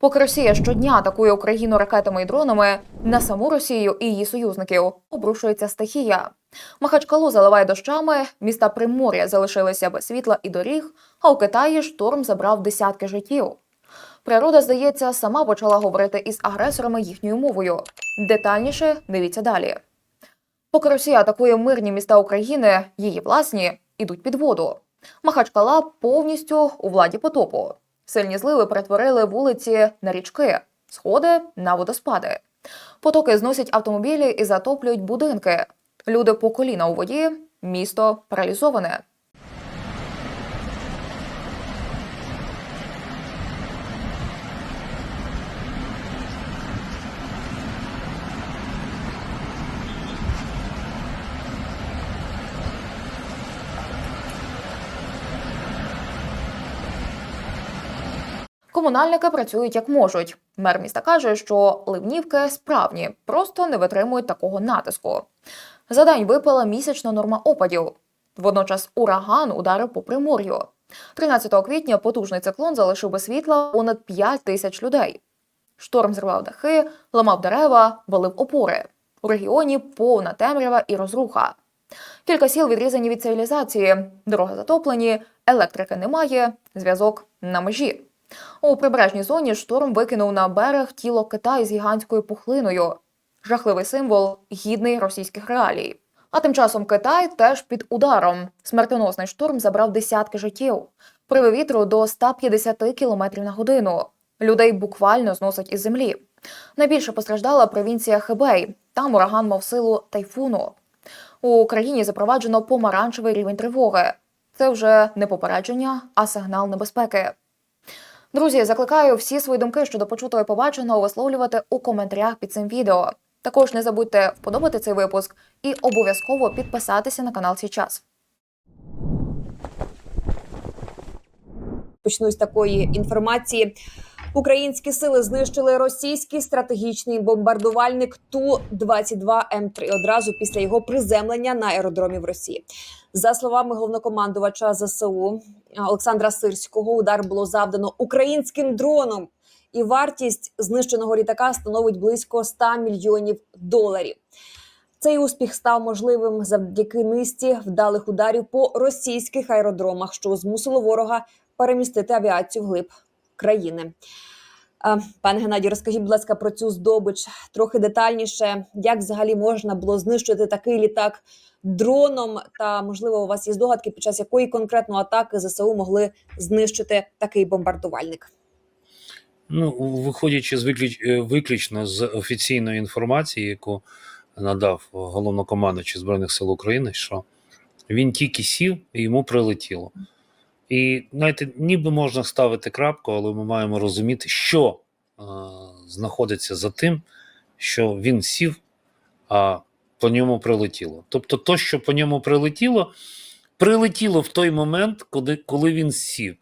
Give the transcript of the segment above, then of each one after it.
Поки Росія щодня атакує Україну ракетами і дронами, на саму Росію і її союзників обрушується стихія. Махачкалу заливає дощами, міста Примор'я залишилися без світла і доріг, а у Китаї шторм забрав десятки життів. Природа, здається, сама почала говорити із агресорами їхньою мовою. Детальніше дивіться далі. Поки Росія атакує мирні міста України, її власні ідуть під воду. Махачкала повністю у владі потопу. Сильні зливи перетворили вулиці на річки, сходи на водоспади. Потоки зносять автомобілі і затоплюють будинки. Люди по коліна у воді, місто паралізоване. Комунальники працюють як можуть. Мер міста каже, що ливнівки справні, просто не витримують такого натиску. За день випала місячна норма опадів. Водночас ураган ударив по примор'ю. 13 квітня потужний циклон залишив без світла понад 5 тисяч людей. Шторм зривав дахи, ламав дерева, валив опори. У регіоні повна темрява і розруха. Кілька сіл відрізані від цивілізації, дороги затоплені, електрики немає, зв'язок на межі. У прибережній зоні шторм викинув на берег тіло кита із гігантською пухлиною. Жахливий символ, гідний російських реалій. А тим часом Китай теж під ударом. Смертоносний шторм забрав десятки життів. Привив вітру до 150 км на годину. Людей буквально зносить із землі. Найбільше постраждала провінція Хебей. Там ураган мав силу тайфуну. У Україні запроваджено помаранчевий рівень тривоги. Це вже не попередження, а сигнал небезпеки. Друзі, закликаю всі свої думки щодо почутого і побаченого висловлювати у коментарях під цим відео. Також не забудьте вподобати цей випуск і обов'язково підписатися на канал «Свій час». Почну з такої інформації. Українські сили знищили російський стратегічний бомбардувальник ту 22 м 3 одразу після його приземлення на аеродромі в Росії. За словами головнокомандувача ЗСУ Олександра Сирського, удар було завдано українським дроном, і вартість знищеного літака становить близько 100 мільйонів доларів. Цей успіх став можливим завдяки низці вдалих ударів по російських аеродромах, що змусило ворога перемістити авіацію вглиб країни. Пане Геннадій, розкажіть, будь ласка, про цю здобич трохи детальніше. Як взагалі можна було знищити такий літак дроном? Та можливо, у вас є здогадки, під час якої конкретно атаки ЗСУ могли знищити такий бомбардувальник? Ну, виходячи з виключ... е, виключно з офіційної інформації, яку надав головнокомандуючий Збройних сил України, що він тільки сів і йому прилетіло. І знаєте, ніби можна ставити крапку, але ми маємо розуміти, що е, знаходиться за тим, що він сів, а по ньому прилетіло. Тобто, то, що по ньому прилетіло, прилетіло в той момент, коли, коли він сів.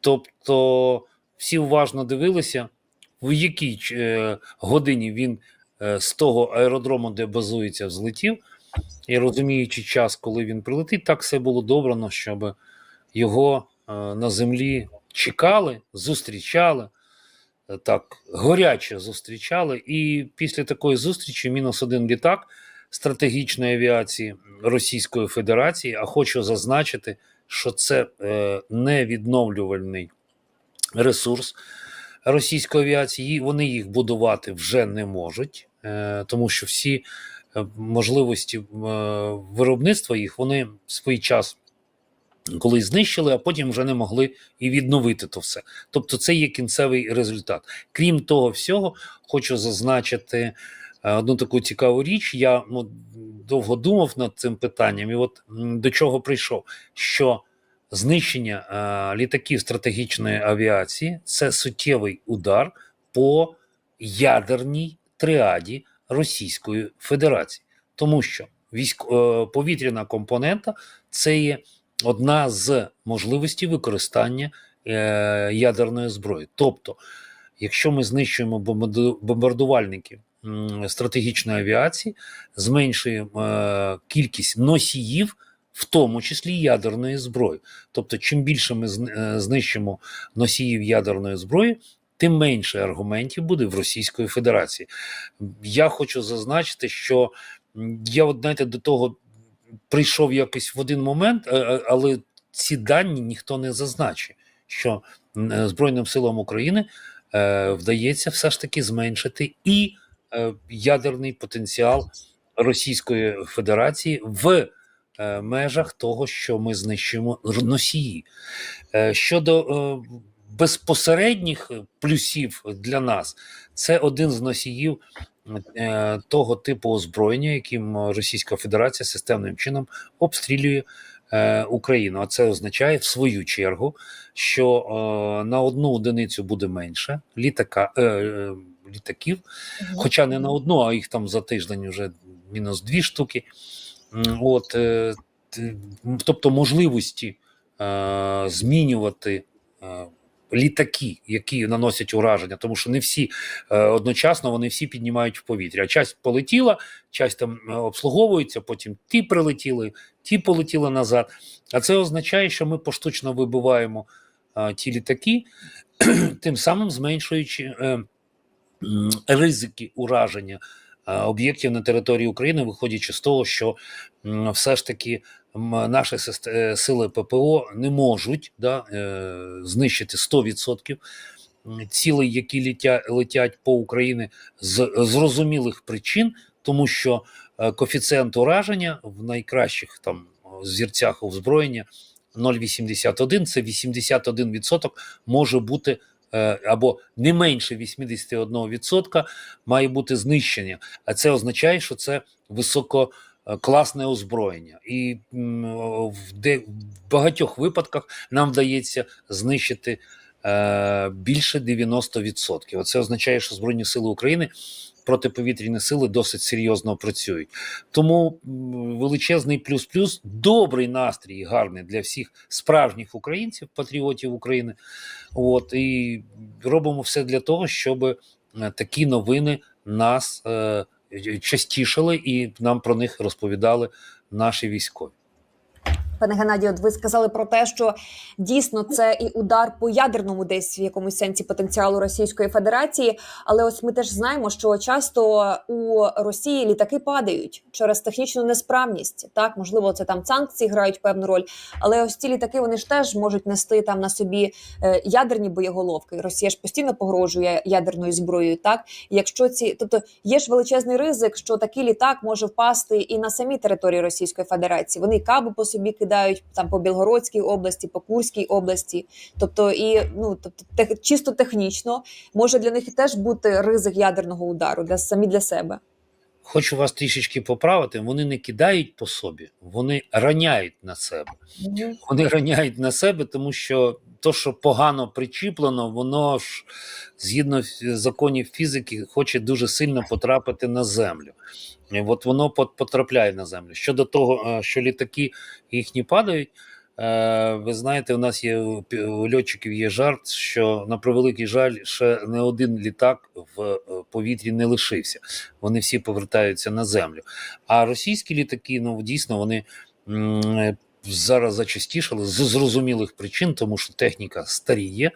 Тобто, всі уважно дивилися, в якій е, годині він е, з того аеродрому, де базується, взлетів, і розуміючи час, коли він прилетить, так все було добрано, щоб його е, на землі чекали, зустрічали, е, так горяче зустрічали. І після такої зустрічі мінус один літак стратегічної авіації Російської Федерації. А хочу зазначити, що це е, невідновлювальний ресурс російської авіації. Вони їх будувати вже не можуть, тому що всі можливості виробництва їх вони в свій час колись знищили, а потім вже не могли і відновити то все. Тобто, це є кінцевий результат. Крім того всього, хочу зазначити е, одну таку цікаву річ. Я ну, довго думав над цим питанням, і от до чого прийшов, що знищення е, літаків стратегічної авіації це суттєвий удар по ядерній тріаді Російської Федерації, тому що військ, е, повітряна компонента це є одна з можливостей використання е, ядерної зброї. Тобто, якщо ми знищуємо бомбардувальники стратегічної авіації, зменшуємо е, кількість носіїв, в тому числі ядерної зброї. Тобто, чим більше ми е, знищимо носіїв ядерної зброї, тим менше аргументів буде в Російської Федерації. Я хочу зазначити, що я от знаєте, до того прийшов якось в один момент, е, е, але ці дані ніхто не зазначить, що е, Збройним силам України вдається все ж таки зменшити і ядерний потенціал Російської Федерації в межах того, що ми знищуємо носії. Щодо безпосередніх плюсів для нас, це один з носіїв того типу озброєння, яким Російська Федерація системним чином обстрілює е, Україну. А це означає в свою чергу, що е, на одну одиницю буде менше літака, е, е, літаків, хоча не на одну, а їх там за тиждень вже мінус дві штуки. От, е, тобто можливості е, змінювати е, літаки, які наносять ураження, тому що не всі е, одночасно вони всі піднімають в повітря. Часть полетіла, часть там е, обслуговується, потім ті прилетіли, ті полетіли назад. А це означає, що ми поштучно вибиваємо е, ті літаки, тим самим зменшуючи ризики ураження об'єктів на території України, виходячи з того, що все ж таки наші е, сили ППО не можуть да, е, знищити 100% м, цілей, які летя, летять по Україні з зрозумілих причин, тому що е, коефіцієнт ураження в найкращих там зірцях озброєння 0,81 це 81% може бути е, або не менше 81% має бути знищення. А це означає, що це висококласне озброєння, і в, де, багатьох випадках нам вдається знищити е, більше 90%. Це означає, що Збройні Сили України. Протиповітряні сили досить серйозно працюють, тому величезний плюс-плюс, добрий настрій, гарний для всіх справжніх українців, патріотів України. От і робимо все для того, щоб е, такі новини нас е, частішали і нам про них розповідали наші військові. Пане Геннадію, от ви сказали про те, що дійсно це і удар по ядерному десь в якомусь сенсі потенціалу Російської Федерації. Але ось ми теж знаємо, що часто у Росії літаки падають через технічну несправність. Так, можливо, це там санкції грають певну роль. Але ось ці літаки вони ж теж можуть нести там на собі е, ядерні боєголовки. Росія ж постійно погрожує ядерною зброєю. Так, якщо ці, тобто є ж величезний ризик, що такий літак може впасти і на самій території Російської Федерації. Вони каби по собі кидають там по Білгородській області, по Курській області. Тобто, і ну тобто, тех, чисто технічно може для них і теж бути ризик ядерного удару для самі для себе. Хочу вас трішечки поправити. Вони не кидають по собі, вони раняють на себе. Вони раняють на себе, тому що то, що погано причіплено, воно ж згідно законів фізики, хоче дуже сильно потрапити на землю. І от воно потрапляє на землю. Щодо того, е, що літаки їхні падають. е, Ви знаєте, у нас є у льотчиків є жарт, що на превеликий жаль, ще не один літак в е, повітрі не лишився. Вони всі повертаються на землю. А російські літаки, ну дійсно, вони зараз зачастішали з зрозумілих причин, тому що техніка старіє.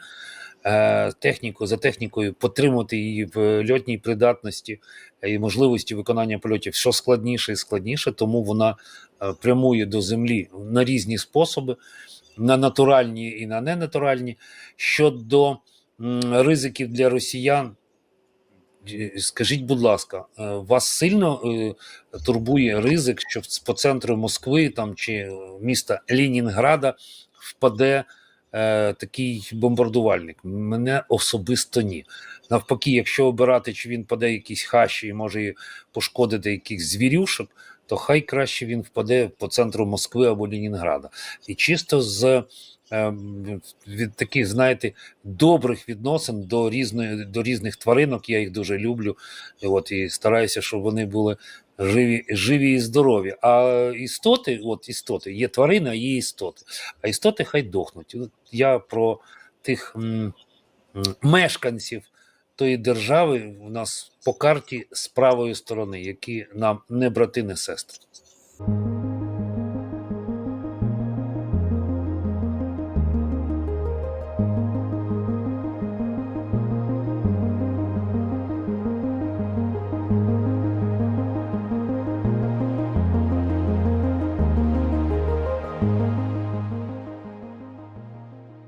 Е, Техніку за технікою потримати її в льотній придатності і можливості виконання польотів що складніше і складніше, тому вона е, прямує до землі на різні способи, на натуральні і на ненатуральні. Щодо ризиків для росіян, е, скажіть, будь ласка, е, вас сильно е, турбує ризик, що по центру Москви там чи е, міста Ленінграда впаде е, такий бомбардувальник? Мене особисто ні. Навпаки, якщо обирати, чи він паде якісь хащі і може пошкодити якихось звірюшок, то хай краще він впаде по центру Москви або Ленінграда. І чисто з е, від таких, знаєте, добрих відносин до різної до різних тваринок, я їх дуже люблю. І от і стараюся, щоб вони були живі, живі і здорові. А істоти, от істоти, є тварини, а є істоти. А істоти хай дохнуть. Я про тих м, м, мешканців тої держави у нас по карті з правої сторони, які нам не брати, не сестри.